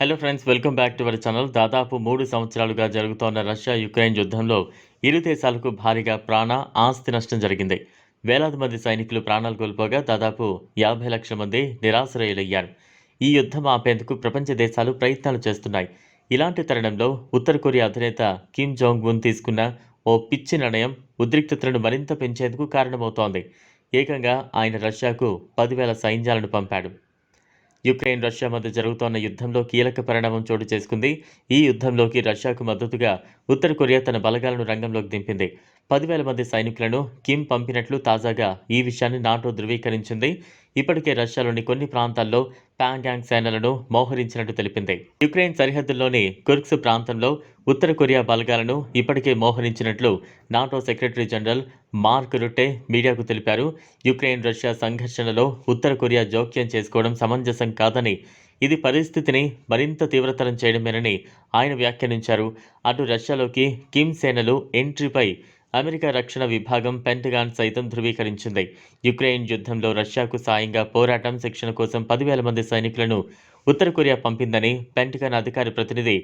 Hello friends welcome back to our channel దాదాపు మూడు సంవత్సరాలుగా జరుగుతోన్న రష్యా యుక్రెయిన్ యుద్ధంలో ఇరు దేశాలకు భారీగా ప్రాణ ఆస్తి నష్టం జరిగింది. వేలాది మంది సైనికులు ప్రాణాలు కోల్పోగా దాదాపు యాభై లక్షల మంది నిరాశ్రయులయ్యారు. ఈ యుద్ధం ఆపేందుకు ప్రపంచ దేశాలు ప్రయత్నాలు చేస్తున్నాయి. ఇలాంటి తరుణంలో ఉత్తర కొరియా అధినేత కిమ్ జోంగ్ ఉన్ తీసుకున్న ఓ పిచ్చి నిర్ణయం ఉద్రిక్తతలను మరింత పెంచేందుకు కారణమవుతోంది. ఏకంగా ఆయన రష్యాకు పదివేల సైన్యాలను పంపాడు. యుక్రెయిన్ రష్యా మధ్య జరుగుతోన్న యుద్ధంలో కీలక పరిణామం చోటు చేసుకుంది. ఈ యుద్ధంలోకి రష్యాకు మద్దతుగా ఉత్తర కొరియా తన బలగాలను రంగంలోకి దింపింది. పదివేల మంది సైనికులను కిమ్ పంపినట్లు తాజాగా ఈ విషయాన్ని నాటో ధృవీకరించింది. ఇప్పటికే రష్యాలోని కొన్ని ప్రాంతాల్లో ప్యాంగాంగ్ సేనలను మోహరించినట్టు తెలిపింది. యుక్రెయిన్ సరిహద్దుల్లోని కుర్క్స్ ప్రాంతంలో ఉత్తర కొరియా బలగాలను ఇప్పటికే మోహరించినట్లు NATO secretary general Mark Rutte మీడియాకు తెలిపారు. యుక్రెయిన్ రష్యా సంఘర్షణలో ఉత్తర కొరియా జోక్యం చేసుకోవడం సమంజసం కాదని ఇది పరిస్థితిని మరింత తీవ్రతరం చేయడమేనని ఆయన వ్యాఖ్యానించారు. అటు రష్యాలోకి కిమ్ సేనలు ఎంట్రీపై అమెరికా రక్షణ విభాగం పెంటగాన్ సైతం ధృవీకరించింది. యుక్రెయిన్ యుద్ధంలో రష్యాకు సాయంగా పోరాటం శిక్షణ కోసం పదివేల మంది సైనికులను ఉత్తర కొరియా పంపిందని పెంటగాన్ అధికారి ప్రతినిధి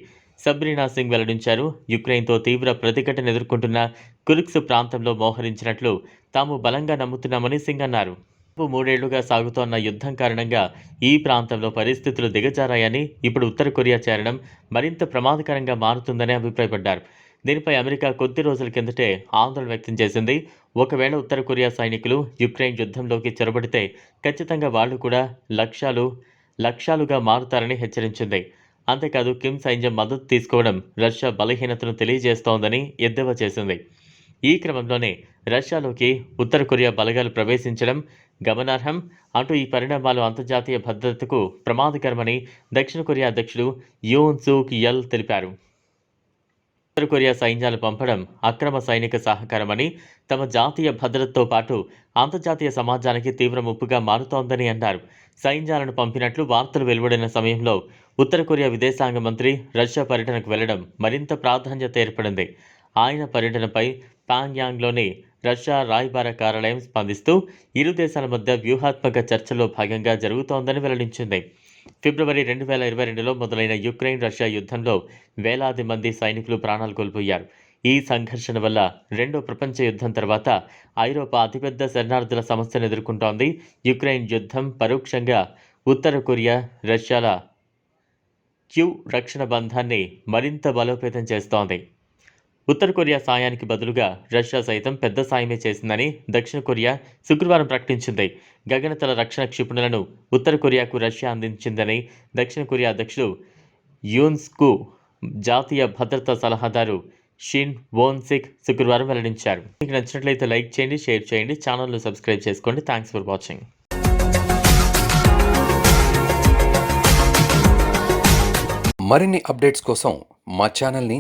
సబ్రీనా సింగ్ వెల్లడించారు. యుక్రెయిన్తో తీవ్ర ప్రతిఘటన ఎదుర్కొంటున్న కురిక్స్ ప్రాంతంలో మోహరించినట్లు తాము బలంగా నమ్ముతున్నామని సింగ్ అన్నారు. మూడేళ్ళుగా సాగుతోన్న యుద్ధం కారణంగా ఈ ప్రాంతంలో పరిస్థితులు దిగజారాయని ఇప్పుడు ఉత్తర కొరియా చేరడం మరింత ప్రమాదకరంగా మారుతుందని అభిప్రాయపడ్డారు. దీనిపై అమెరికా కొద్ది రోజుల కిందటే ఆందోళన వ్యక్తం చేసింది. ఒకవేళ ఉత్తర కొరియా సైనికులు యుక్రెయిన్ యుద్ధంలోకి చొరబడితే ఖచ్చితంగా వాళ్ళు కూడా లక్ష్యాలు లక్ష్యాలుగా మారుతారని హెచ్చరించింది. అంతేకాదు కిమ్ సైన్యం మద్దతు తీసుకోవడం రష్యా బలహీనతను తెలియజేస్తోందని ఎద్దేవా చేసింది. ఈ క్రమంలోనే రష్యాలోకి ఉత్తర కొరియా బలగాలు ప్రవేశించడం గమనార్హం. అంటూ ఈ పరిణామాలు అంతర్జాతీయ భద్రతకు ప్రమాదకరమని దక్షిణ కొరియా అధ్యక్షుడు యోన్ సూక్ యల్ తెలిపారు. ఉత్తర కొరియా సైన్యాలు పంపడం అక్రమ సైనిక సహకారమని తమ జాతీయ భద్రతతో పాటు అంతర్జాతీయ సమాజానికి తీవ్ర ముప్పుగా మారుతోందని అన్నారు. సైన్యాలను పంపినట్లు వార్తలు వెలువడిన సమయంలో ఉత్తర కొరియా విదేశాంగ మంత్రి రష్యా పర్యటనకు వెళ్ళడం మరింత ప్రాధాన్యత ఏర్పడింది. ఆయన పర్యటనపై పాంగ్యాంగ్లోని రష్యా రాయబార కార్యాలయం స్పందిస్తూ ఇరు దేశాల మధ్య వ్యూహాత్మక చర్చల్లో భాగంగా జరుగుతోందని వెల్లడించింది. ఫిబ్రవరి రెండు వేల ఇరవై రెండులో మొదలైన యుక్రెయిన్ రష్యా యుద్ధంలో వేలాది మంది సైనికులు ప్రాణాలు కోల్పోయారు. ఈ సంఘర్షణ వల్ల రెండో ప్రపంచ యుద్ధం తర్వాత ఐరోపా అతిపెద్ద శరణార్థుల సమస్యను ఎదుర్కొంటోంది. యుక్రెయిన్ యుద్ధం పరోక్షంగా ఉత్తర కొరియా రష్యాల క్యూ రక్షణ బంధాన్ని మరింత బలోపేతం చేస్తోంది. ఉత్తర కొరియా సాయానికి బదులుగా రష్యా సైతం పెద్ద సాయమే చేసిందని దక్షిణ కొరియా శుక్రవారం ప్రకటించింది. గగనతల రక్షణ క్షిపణులను ఉత్తర కొరియాకు రష్యా అందించిందని దక్షిణ కొరియా అధ్యక్షుడు యూన్స్కు జాతీయ భద్రతా సలహాదారు షిన్ వోన్సిక్ శుక్రవారం వెల్లడించారు. మీకు నచ్చినట్లయితే లైక్ చేయండి షేర్ చేయండి ఛానల్ను సబ్స్క్రైబ్ చేసుకోండి. Thanks for watching. మరిన్ని అప్డేట్స్ కోసం మా ఛానల్ని